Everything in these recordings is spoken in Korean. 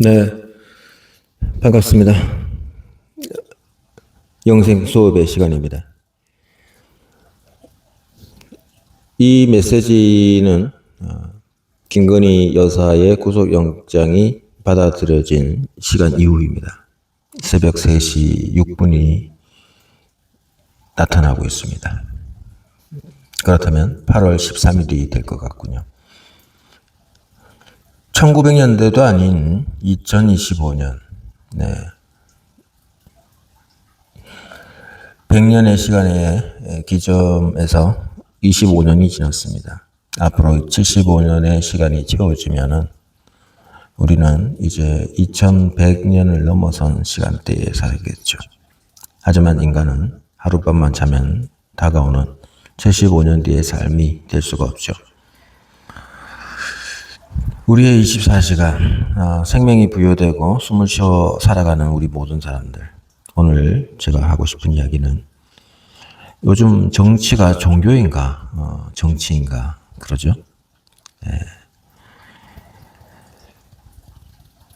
네, 반갑습니다. 영생 수업의 시간입니다. 이 메시지는 어, 김건희 여사의 구속영장이 받아들여진 시간 이후입니다. 새벽 3시 6분이 나타나고 있습니다. 그렇다면 8월 13일이 될 것 같군요. 1900년대도 아닌 2025년, 네. 100년의 시간의 기점에서 25년이 지났습니다. 앞으로 75년의 시간이 채워지면은 우리는 이제 2100년을 넘어선 시간대에 살겠죠. 하지만 인간은 하룻밤만 자면 다가오는 75년 뒤의 삶이 될 수가 없죠. 우리의 24시간, 어, 생명이 부여되고 숨을 쉬어 살아가는 우리 모든 사람들. 오늘 제가 하고 싶은 이야기는 요즘 정치가 종교인가, 어, 정치인가, 그러죠? 예.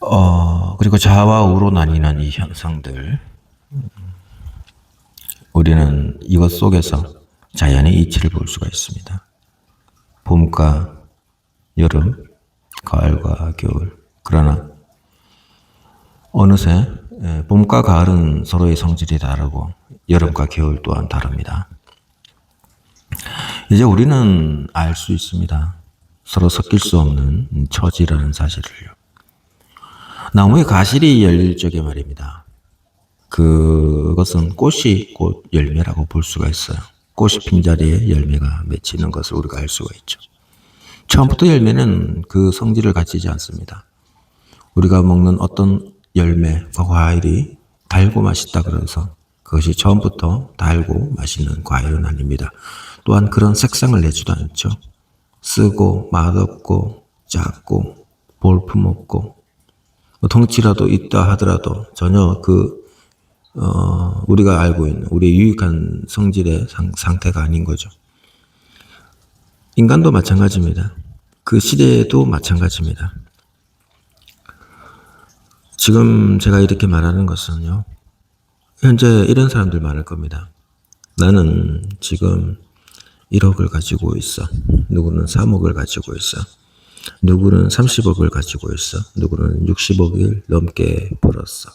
어, 그리고 자와 우로 나뉘는 이 현상들. 우리는 이것 속에서 자연의 이치를 볼 수가 있습니다. 봄과 여름, 가을과 겨울. 그러나 어느새 예, 봄과 가을은 서로의 성질이 다르고 여름과 겨울 또한 다릅니다. 이제 우리는 알 수 있습니다. 서로 섞일 수 없는 처지라는 사실을요. 나무에 가실이 열릴 적에 말입니다. 그것은 꽃이 곧 열매라고 볼 수가 있어요. 꽃이 핀 자리에 열매가 맺히는 것을 우리가 알 수가 있죠. 처음부터 열매는 그 성질을 가지지 않습니다. 우리가 먹는 어떤 열매와 과일이 달고 맛있다 그래서 그것이 처음부터 달고 맛있는 과일은 아닙니다. 또한 그런 색상을 내지도 않죠. 쓰고 맛없고 작고 볼품없고 뭐 덩치라도 있다 하더라도 전혀 그 어, 우리가 알고 있는 우리의 유익한 성질의 상, 상태가 아닌 거죠. 인간도 마찬가지입니다. 그 시대에도 마찬가지입니다. 지금 제가 이렇게 말하는 것은요, 현재 이런 사람들 많을 겁니다. 나는 지금 1억을 가지고 있어. 누구는 3억을 가지고 있어. 누구는 30억을 가지고 있어. 누구는 60억을 넘게 벌었어.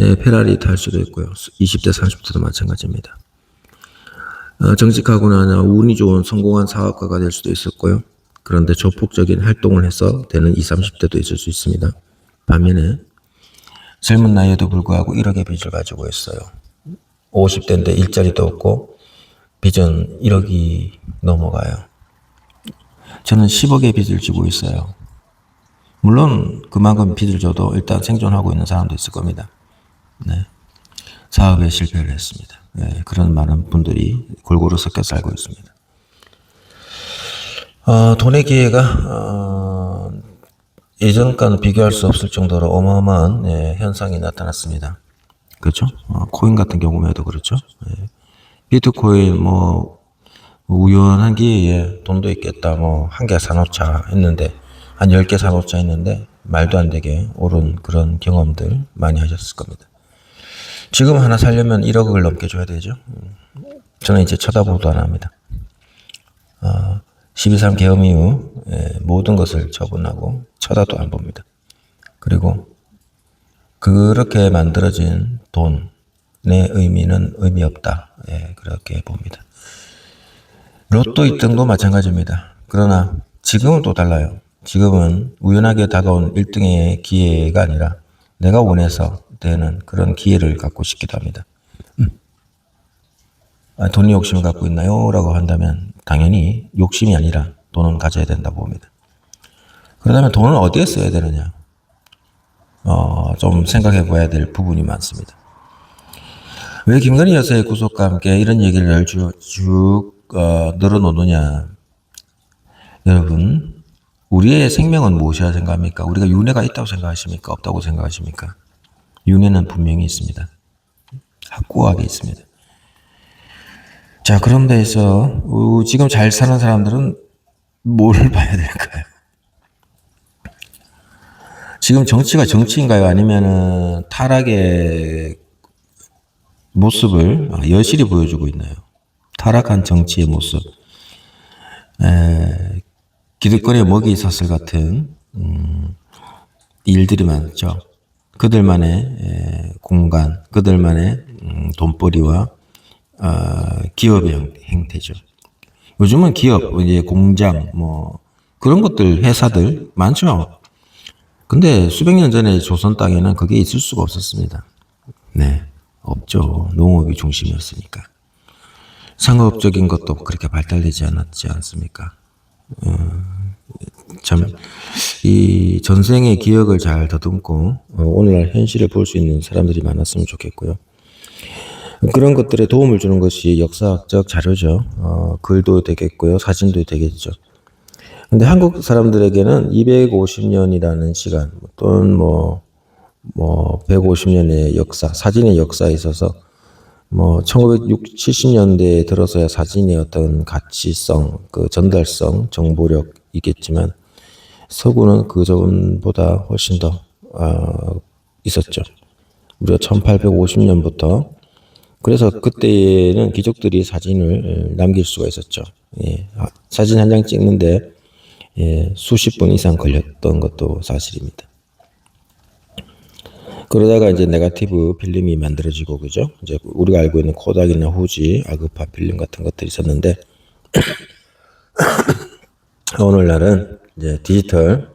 예, 페라리 탈 수도 있고요. 20대, 30대도 마찬가지입니다. 어, 정직하거나 운이 좋은 성공한 사업가가 될 수도 있었고요. 그런데 조폭적인 활동을 해서 되는 20, 30대도 있을 수 있습니다. 반면에 젊은 나이에도 불구하고 1억의 빚을 가지고 있어요. 50대인데 일자리도 없고 빚은 1억이 넘어가요. 저는 10억의 빚을 지고 있어요. 물론 그만큼 빚을 져도 일단 생존하고 있는 사람도 있을 겁니다. 네. 사업에 실패를 했습니다. 네, 그런 많은 분들이 골고루 섞여 살고 있습니다. 어, 돈의 기회가 어, 예전과는 비교할 수 없을 정도로 어마어마한 예, 현상이 나타났습니다. 그렇죠? 어, 코인 같은 경우에도 그렇죠. 예. 비트코인 뭐 우연한 기회에 돈도 있겠다 뭐 한 개 사놓자 했는데 한 열 개 사놓자 했는데 말도 안 되게 오른 그런 경험들 많이 하셨을 겁니다. 지금 하나 살려면 1억을 넘게 줘야 되죠. 음. 저는 이제 쳐다보도 안 합니다. 어, 12.3 계엄 이후 예, 모든 것을 처분하고 쳐다도 안 봅니다. 그리고 그렇게 만들어진 돈의 의미는 의미 없다. 예, 그렇게 봅니다. 로또 1등도 마찬가지입니다. 그러나 지금은 또 달라요. 지금은 우연하게 다가온 1등의 기회가 아니라 내가 원해서 되는 그런 기회를 갖고 싶기도 합니다. 음. 아, 돈이 욕심을 갖고 있나요? 라고 한다면 당연히 욕심이 아니라 돈은 가져야 된다고 봅니다. 그렇다면 돈을 어디에 써야 되느냐? 어, 좀 생각해 봐야 될 부분이 많습니다. 왜 김건희 여사의 구속과 함께 이런 얘기를 쭉, 쭉 어, 늘어놓느냐? 여러분, 우리의 생명은 무엇이라 생각합니까? 우리가 윤회가 있다고 생각하십니까? 없다고 생각하십니까? 윤회는 분명히 있습니다. 확고하게 있습니다. 자, 그런 데에서 어, 지금 잘 사는 사람들은 뭘 봐야 될까요? 지금 정치가 정치인가요? 아니면은 타락의 모습을 아, 여실히 보여주고 있나요? 타락한 정치의 모습. 에, 기득권에 먹이 사슬 같은 음, 일들이 많죠. 그들만의 에, 공간, 그들만의 음, 돈벌이와 아, 기업의 형- 행태죠. 요즘은 기업, 이제 공장, 뭐 그런 것들, 회사들 많죠. 근데 수백 년 전에 조선 땅에는 그게 있을 수가 없었습니다. 네, 없죠. 농업이 중심이었으니까. 상업적인 것도 그렇게 발달되지 않았지 않습니까? 어, 참, 이 전생의 기억을 잘 더듬고 어, 오늘날 현실을 볼 수 있는 사람들이 많았으면 좋겠고요. 그런 것들에 도움을 주는 것이 역사학적 자료죠. 어, 글도 되겠고요. 사진도 되겠죠. 근데 한국 사람들에게는 250년이라는 시간 또는 뭐, 뭐 150년의 역사, 사진의 역사에 있어서 뭐 1970년대에 들어서야 사진의 어떤 가치성, 그 전달성, 정보력 있겠지만 서구는 그 전보다 훨씬 더 어, 있었죠. 무려 1850년부터 그래서 그때는 귀족들이 사진을 남길 수가 있었죠. 예, 아, 사진 한 장 찍는데 예, 수십 분 이상 걸렸던 것도 사실입니다. 그러다가 이제 네가티브 필름이 만들어지고 그죠? 이제 우리가 알고 있는 코닥이나 후지, 아그파 필름 같은 것들이 있었는데 오늘날은 이제 디지털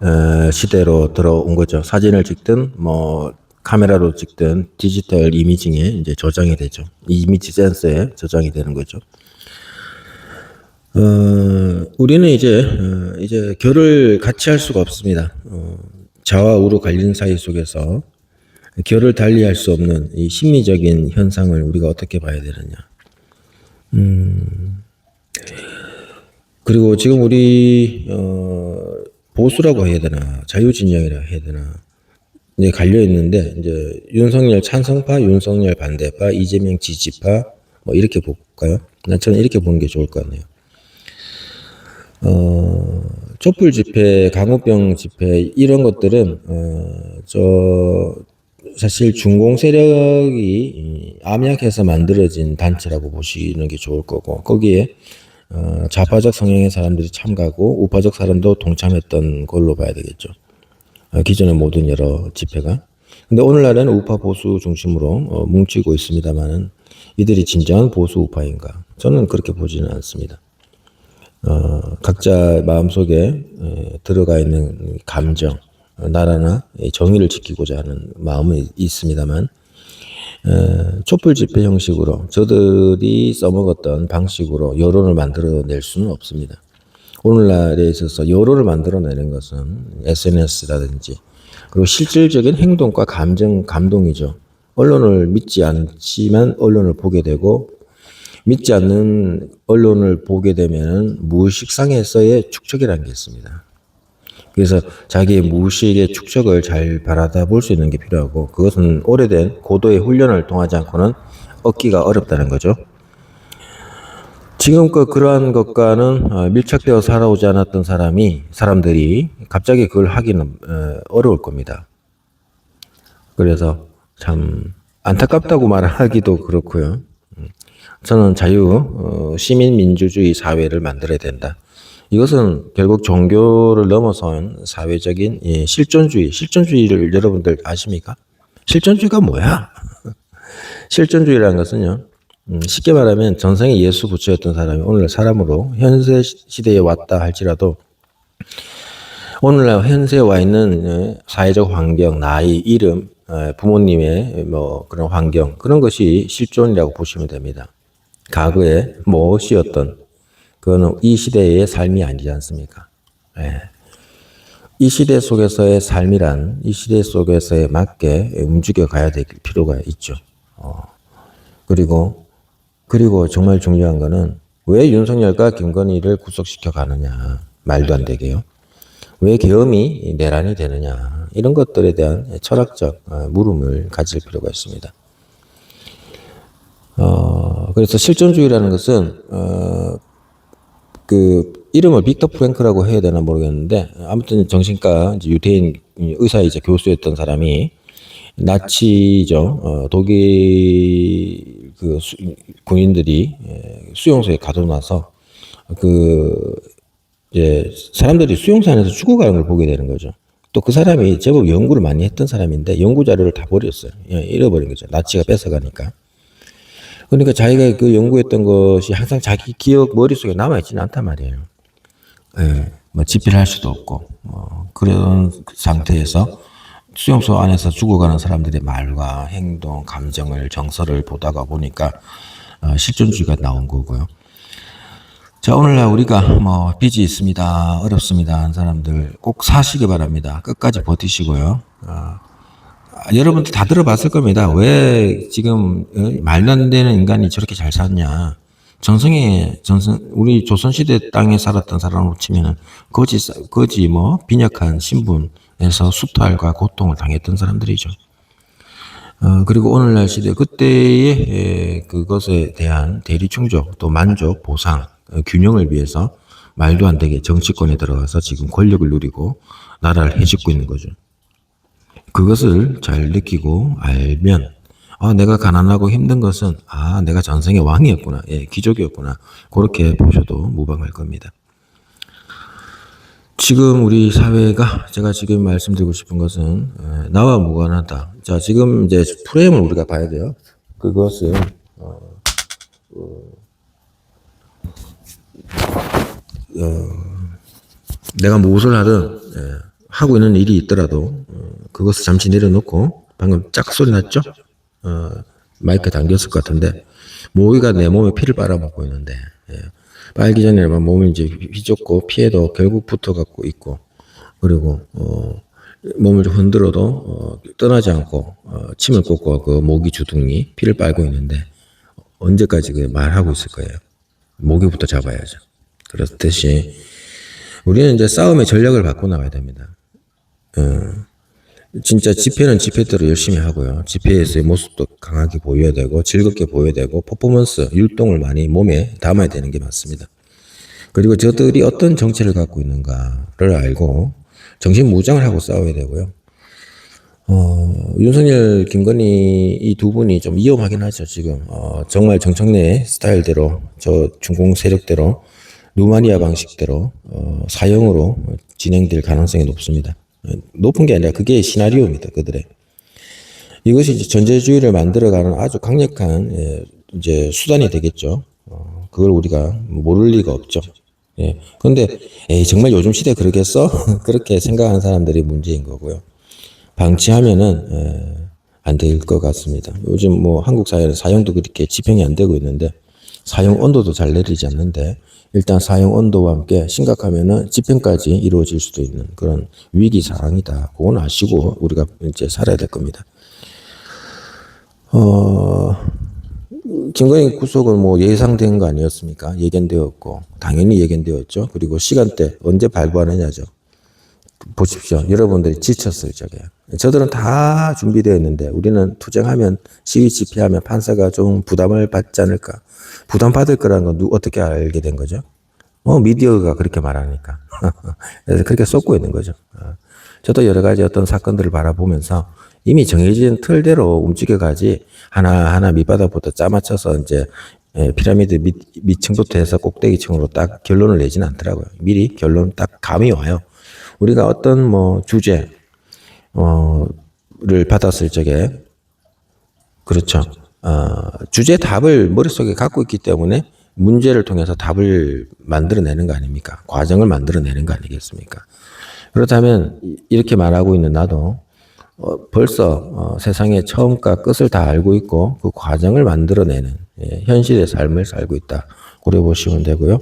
어, 시대로 들어온 거죠. 사진을 찍든 뭐 카메라로 찍든 디지털 이미징에 이제 저장이 되죠. 이미지 센서에 저장이 되는 거죠. 어, 우리는 이제 어, 이제 결을 같이 할 수가 없습니다. 어, 자와 우로 갈린 사이 속에서 결을 달리할 수 없는 이 심리적인 현상을 우리가 어떻게 봐야 되느냐. 음, 그리고 지금 우리 어, 보수라고 해야 되나 자유진영이라 해야 되나 이제 갈려 있는데 이제 윤석열 찬성파, 윤석열 반대파, 이재명 지지파 뭐 이렇게 볼까요? 난 저는 이렇게 보는 게 좋을 것 같네요. 어, 촛불 집회, 강우병 집회 이런 것들은 어, 저 사실 중공 세력이 이 암약해서 만들어진 단체라고 보시는 게 좋을 거고 거기에 어, 좌파적 성향의 사람들이 참가하고 우파적 사람도 동참했던 걸로 봐야 되겠죠. 어, 기존의 모든 여러 집회가. 근데 오늘날에는 우파 보수 중심으로 어, 뭉치고 있습니다만은 이들이 진정한 보수 우파인가? 저는 그렇게 보지는 않습니다. 어, 각자 마음속에 에, 들어가 있는 감정, 어, 나라나 이 정의를 지키고자 하는 마음은 있습니다만 에, 촛불 집회 형식으로 저들이 써먹었던 방식으로 여론을 만들어낼 수는 없습니다. 오늘날에 있어서 여론을 만들어내는 것은 SNS라든지 그리고 실질적인 행동과 감정, 감동이죠. 언론을 믿지 않지만 언론을 보게 되고 믿지 않는 언론을 보게 되면 무의식상에서의 축적이라는 게 있습니다. 그래서 자기의 무의식의 축적을 잘 바라다 볼 수 있는 게 필요하고 그것은 오래된 고도의 훈련을 통하지 않고는 얻기가 어렵다는 거죠. 지금껏 그러한 것과는 어, 밀착되어 살아오지 않았던 사람이 사람들이 갑자기 그걸 하기는 어, 어려울 겁니다. 그래서 참 안타깝다고 말하기도 그렇고요. 음, 저는 자유 어, 시민 민주주의 사회를 만들어야 된다. 이것은 결국 종교를 넘어선 사회적인 예, 실존주의, 실존주의를 여러분들 아십니까? 실존주의가 뭐야? 실존주의라는 것은요. 음, 쉽게 말하면 전생에 예수 부처였던 사람이 오늘날 사람으로 현세 시대에 왔다 할지라도 오늘날 현세에 와 있는 예, 사회적 환경, 나이, 이름, 어, 부모님의 뭐 그런 환경 그런 것이 실존이라고 보시면 됩니다. 과거에 무엇이었던 그거는 이 시대의 삶이 아니지 않습니까? 예. 이 시대 속에서의 삶이란 이 시대 속에서에 맞게 움직여 가야 될 필요가 있죠. 어. 그리고 그리고 정말 중요한 거는 왜 윤석열과 김건희를 구속시켜 가느냐 말도 안 되게요. 왜 계엄이 내란이 되느냐 이런 것들에 대한 철학적 어, 물음을 가질 필요가 있습니다. 어, 그래서 실존주의라는 것은 어, 그 이름을 빅터 프랭크라고 해야 되나 모르겠는데 아무튼 정신과 유태인 의사이자 교수였던 사람이 나치죠. 어, 독일 그 수, 군인들이 예, 수용소에 가둬놔서 그 이제 사람들이 수용소 안에서 죽어가는 걸 보게 되는 거죠. 또 그 사람이 제법 연구를 많이 했던 사람인데 연구 자료를 다 버렸어요. 예, 잃어버린 거죠. 나치가 뺏어가니까. 그러니까 자기가 그 연구했던 것이 항상 자기 기억 머릿속에 남아있지는 않단 말이에요. 예, 뭐 집필할 을 수도 없고, 뭐 그런 상태에서 수용소 안에서 죽어가는 사람들의 말과 행동, 감정을, 정서를 보다가 보니까 어, 실존주의가 나온 거고요. 자, 오늘날 우리가 뭐 빚이 있습니다. 어렵습니다. 한 사람들 꼭 사시기 바랍니다. 끝까지 버티시고요. 아, 여러분들 다 들어봤을 겁니다. 왜 지금 어, 말도 안 되는 인간이 저렇게 잘 살냐. 전성에 전성 우리 조선시대 땅에 살았던 사람으로 치면은 거지 싸- 거지 뭐 빈약한 신분 에서 수탈과 고통을 당했던 사람들이죠. 어, 그리고 오늘날 시대 그때의 에, 그것에 대한 대리 충족 또 만족 보상 어, 균형을 위해서 말도 안 되게 정치권에 들어가서 지금 권력을 누리고 나라를 해집고 있는 거죠. 그것을 잘 느끼고 알면 아 내가 가난하고 힘든 것은 아 내가 전생의 왕이었구나 예 귀족이었구나 그렇게 보셔도 무방할 겁니다. 지금 우리 사회가 제가 지금 말씀드리고 싶은 것은 에, 나와 무관하다. 자 지금 이제 프레임을 우리가 봐야 돼요. 그것은 어, 어, 내가 무엇을 하든 예, 하고 있는 일이 있더라도 어, 그것을 잠시 내려놓고 방금 짝 소리 났죠? 어, 마이크 당겼을 것 같은데 모기가 내 몸에 피를 빨아먹고 있는데 예. 빨기 전에 몸이 이제 휘젓고 피해도 결국 붙어갖고 있고 그리고 어, 몸을 좀 흔들어도 어, 떠나지 않고 어, 침을 꽂고 그 모기 주둥이 피를 빨고 있는데 언제까지 그 말하고 있을 거예요. 모기부터 잡아야죠. 그렇듯이 우리는 이제 싸움의 전략을 바꿔 나가야 됩니다. 어, 진짜 집회는 집회대로 열심히 하고요. 집회에서의 모습도 강하게 보여야 되고 즐겁게 보여야 되고 퍼포먼스, 율동을 많이 몸에 담아야 되는 게 맞습니다. 그리고 저들이 어떤 정체를 갖고 있는가를 알고 정신 무장을 하고 싸워야 되고요. 어, 윤석열, 김건희 이 두 분이 좀 위험하긴 하죠, 지금. 어, 정말 정청래 스타일대로, 저 중공 세력대로, 루마니아 방식대로, 어, 사형으로 진행될 가능성이 높습니다. 어, 높은 게 아니라 그게 시나리오입니다, 그들의. 이것이 이제 전제주의를 만들어가는 아주 강력한, 예, 이제 수단이 되겠죠. 어, 그걸 우리가 모를 리가 없죠. 예. 근데, 에이, 정말 요즘 시대 그러겠어? 그렇게 생각하는 사람들이 문제인 거고요. 방치하면은 에, 안될 것 같습니다. 요즘 뭐 한국 사회는 사형도 그렇게 집행이 안 되고 있는데 사형 온도도 잘 내리지 않는데 일단 사형 온도와 함께 심각하면은 집행까지 이루어질 수도 있는 그런 위기 상황이다. 그건 아시고 우리가 이제 살아야 될 겁니다. 어, 김건희 구속은 뭐 예상된 거 아니었습니까? 예견되었고 당연히 예견되었죠. 그리고 시간대 언제 발부하느냐죠. 보십시오. 여러분들이 지쳤어요, 저게. 저들은 다 준비되어 있는데 우리는 투쟁하면 시위 집회하면 판사가 좀 부담을 받지 않을까. 부담 받을 거라는 건 누, 어떻게 알게 된 거죠? 어, 미디어가 그렇게 말하니까. 그래서 그렇게 쏟고 있는 거죠. 어. 저도 여러 가지 어떤 사건들을 바라보면서 이미 정해진 틀대로 움직여가지 하나하나 밑바닥부터 짜맞춰서 이제 예, 피라미드 밑, 밑층부터 해서 꼭대기층으로 딱 결론을 내지는 않더라고요. 미리 결론 딱 감이 와요. 우리가 어떤 뭐 주제, 어,를 받았을 적에, 그렇죠. 어, 주제 답을 머릿속에 갖고 있기 때문에 문제를 통해서 답을 만들어내는 거 아닙니까? 과정을 만들어내는 거 아니겠습니까? 그렇다면 이- 이렇게 말하고 있는 나도 어, 벌써 어, 세상의 처음과 끝을 다 알고 있고 그 과정을 만들어내는 예, 현실의 삶을 살고 있다. 그래 보시면 되고요.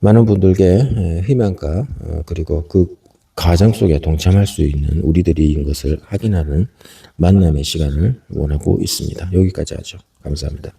많은 분들께 예, 희망과 어, 그리고 그 과정 속에 동참할 수 있는 우리들인 것을 확인하는 만남의 시간을 원하고 있습니다. 여기까지 하죠. 감사합니다.